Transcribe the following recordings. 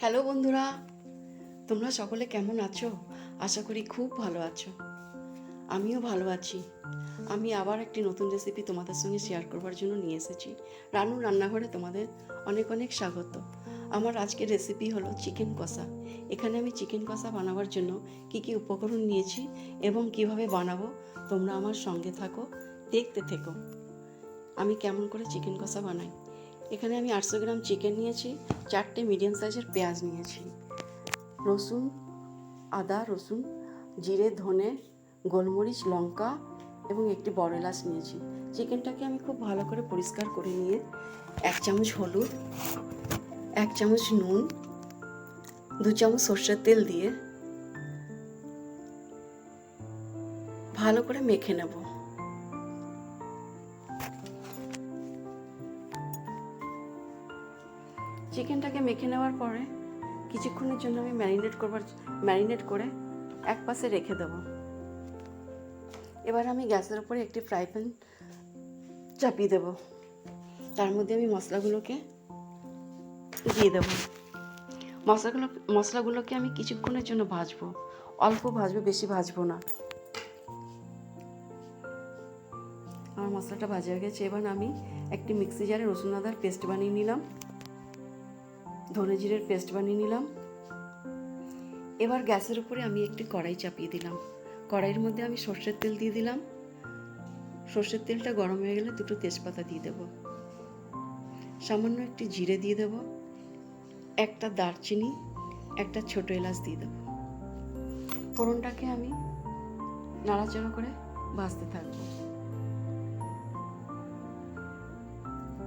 Hello বন্ধুরা, তোমরা সকলে কেমন আছো? আশা করি খুব ভালো আছো। আমিও ভালো আছি। আমি আবার একটি নতুন রেসিপি তোমাদের সঙ্গে শেয়ার করবার জন্য নিয়ে এসেছি। রানুর রান্নাঘরে তোমাদের অনেক অনেক স্বাগত। আমার আজকের রেসিপি হলো চিকেন কষা। এখানে আমি চিকেন কষা বানাবার জন্য কি কি উপকরণ নিয়েছি এবং কীভাবে বানাবো তোমরা আমার সঙ্গে থাকো, দেখতে থেকো। আমি কেমন করে চিকেন কষা বানাই? এখানে আমি আটশো গ্রাম চিকেন নিয়েছি, চারটে মিডিয়াম সাইজের পেঁয়াজ নিয়েছি। রসুন, আদা, রসুন, জিরে, ধনে, গোলমরিচ, লঙ্কা এবং একটি বড় এলাচ নিয়েছি। চিকেনটাকে আমি খুব ভালো করে পরিষ্কার করে নিয়ে এক চামচ হলুদ, এক চামচ নুন, দু চামচ সর্ষের তেল দিয়ে ভালো করে মেখে নেব। চিকেনটাকে মেখে নেওয়ার পরে কিছুক্ষণের জন্য আমি ম্যারিনেট করবার ম্যারিনেট করে এক পাশে রেখে দেবো। এবার আমি গ্যাসের উপরে একটি ফ্রাই প্যান চাপিয়ে দেবো। তার মধ্যে আমি মশলাগুলোকে দিয়ে দেবো। মশলাগুলো, মশলাগুলোকে আমি কিছুক্ষণের জন্য ভাজবো। অল্প ভাজবো, বেশি ভাজবো না। আমার মশলাটা ভাজা হয়ে গেছে। এবার আমি একটি মিক্সি জারে রসুন আদার পেস্ট বানিয়ে নিলাম। ধনে জিরের পেস্ট বানিয়ে নিলাম। এবার গ্যাসের উপরে আমি একটি কড়াই চাপিয়ে দিলাম। কড়াইয়ের মধ্যে আমি সর্ষের তেল দিয়ে দিলাম। সর্ষের তেলটা গরম হয়ে গেলে দুটো তেজপাতা দিয়ে দেব। সামান্য একটি জিরে দিয়ে দেব। একটা দারচিনি, একটা ছোট এলাচ দিয়ে দেব। ফোড়নটাকে আমি নাড়াচাড়া করে ভাজতে থাকব।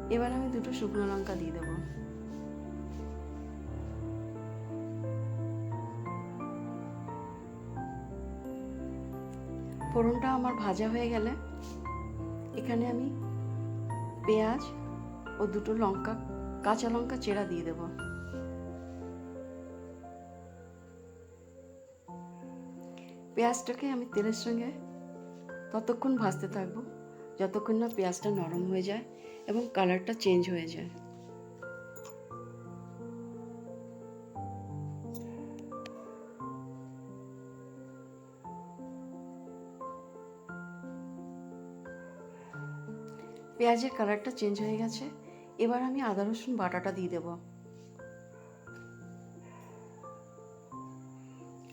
এবার আমি দুটো শুকনো লঙ্কা দিয়ে দেবো। ফোড়নটা আমার ভাজা হয়ে গেলে এখানে আমি পেঁয়াজ ও দুটো লঙ্কা, কাঁচা লঙ্কা চেরা দিয়ে দেব। পেঁয়াজটাকে আমি তেলের সঙ্গে ততক্ষণ ভাজতে থাকব, যতক্ষণ না পেঁয়াজটা নরম হয়ে যায় এবং কালারটা চেঞ্জ হয়ে যায়। পেঁয়াজের কালারটা চেঞ্জ হয়ে গেছে, এবার আমি আদা, রসুন, বাটাটা দিয়ে দেব।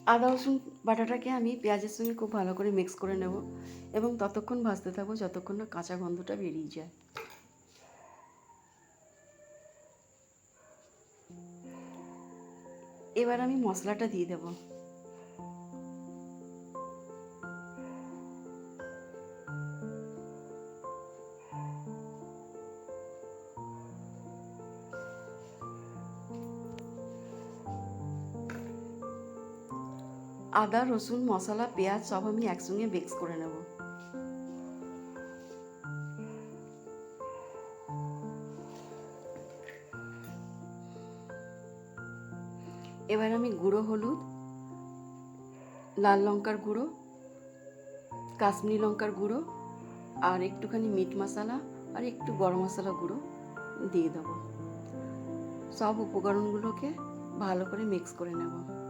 আদা, রসুন, বাটাটাকে আমি পেঁয়াজের সঙ্গে খুব ভালো করে মিক্স করে নেব এবং ততক্ষণ ভাজতে থাকব যতক্ষণ না কাঁচা গন্ধটা বেরিয়ে যায়। এবার আমি মশলাটা দিয়ে দেবো। আদা, রসুন, মশলা, পেঁয়াজ সব আমি একসঙ্গে মিক্স করে নেব। এবার আমি গুঁড়ো হলুদ, লাল লঙ্কার গুঁড়ো, কাশ্মীরি লঙ্কার গুঁড়ো আর একটুখানি মিট মশলা আর একটু গরম মশলা গুঁড়ো দিয়ে দেবো। সব উপকরণগুলোকে ভালো করে মিক্স করে নেব।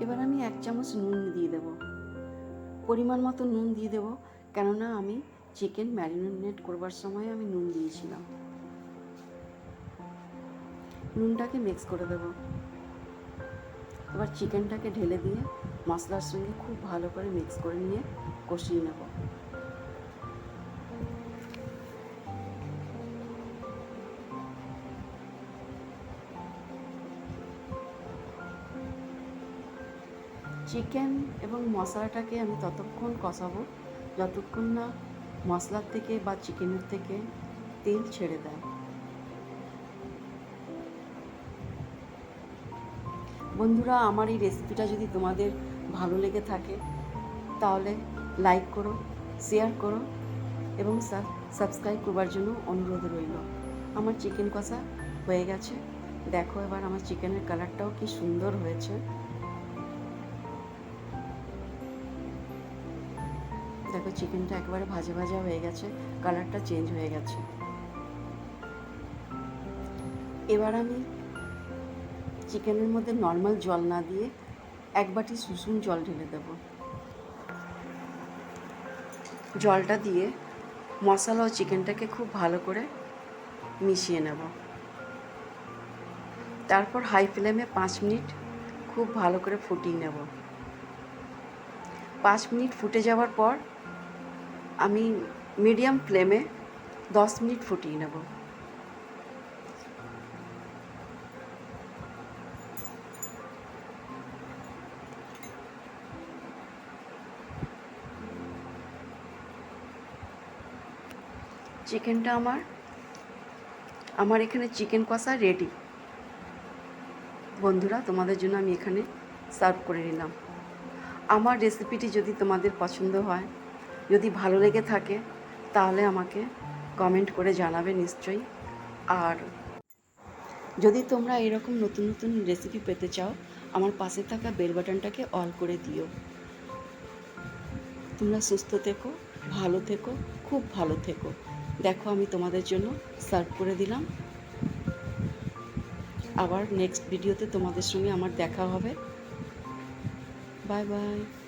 এবার আমি এক চামচ নুন দিয়ে দেব। পরিমাণ মতো নুন দিয়ে দেব, কেননা আমি চিকেন ম্যারিনেট করবার সময় আমি নুন দিয়েছিলাম। নুনটাকে মিক্স করে দেব। এবার চিকেনটাকে ঢেলে দিয়ে মশলার সঙ্গে খুব ভালো করে মিক্স করে নিয়ে কষিয়ে নেব। চিকেন এবং মশলাটাকে আমি ততক্ষণ কষাবো। যতক্ষণ না মশলার থেকে বা চিকেনের থেকে তেল ছেড়ে দেয়। বন্ধুরা, আমার এই রেসিপিটা যদি তোমাদের ভালো লেগে থাকে, তাহলে লাইক করো, শেয়ার করো এবং সাবস্ক্রাইব করবার জন্য অনুরোধ রইল। আমার চিকেন কষা হয়ে গেছে। দেখো এবার আমার চিকেনের কালারটাও কি সুন্দর হয়েছে। দেখো চিকেনটা একবারে ভাজা ভাজা হয়ে গেছে, কালারটা চেঞ্জ হয়ে গেছে। এবার আমি চিকেনের মধ্যে নর্মাল জল না দিয়ে এক বাটি সুসুম জল ঢেলে দেব। জলটা দিয়ে মশলা ও চিকেনটাকে খুব ভালো করে মিশিয়ে নেব। তারপর হাই ফ্লেমে পাঁচ মিনিট খুব ভালো করে ফুটিয়ে নেব। পাঁচ মিনিট ফুটে যাওয়ার পর আমি মিডিয়াম ফ্লেমে দশ মিনিট ফুটিয়ে নেব। চিকেনটা আমার আমার এখানে চিকেন কষা রেডি বন্ধুরা, তোমাদের জন্য আমি এখানে সার্ভ করে নিলাম। আমার রেসিপিটি যদি তোমাদের পছন্দ হয় যদি ভালো লেগে থাকে, তাহলে আমাকে কমেন্ট করে জানাবে নিশ্চয়ই। আর যদি তোমরা এরকম নতুন নতুন রেসিপি পেতে চাও, আমার পাশে থাকা বেল বাটনটাকে অল করে দিও। তোমরা সুস্থ থেকো, ভালো থেকো, খুব ভালো থেকো। দেখো, আমি তোমাদের জন্য সার্ভ করে দিলাম। আবার নেক্সট ভিডিওতে তোমাদের সঙ্গে আমার দেখা হবে। Bye bye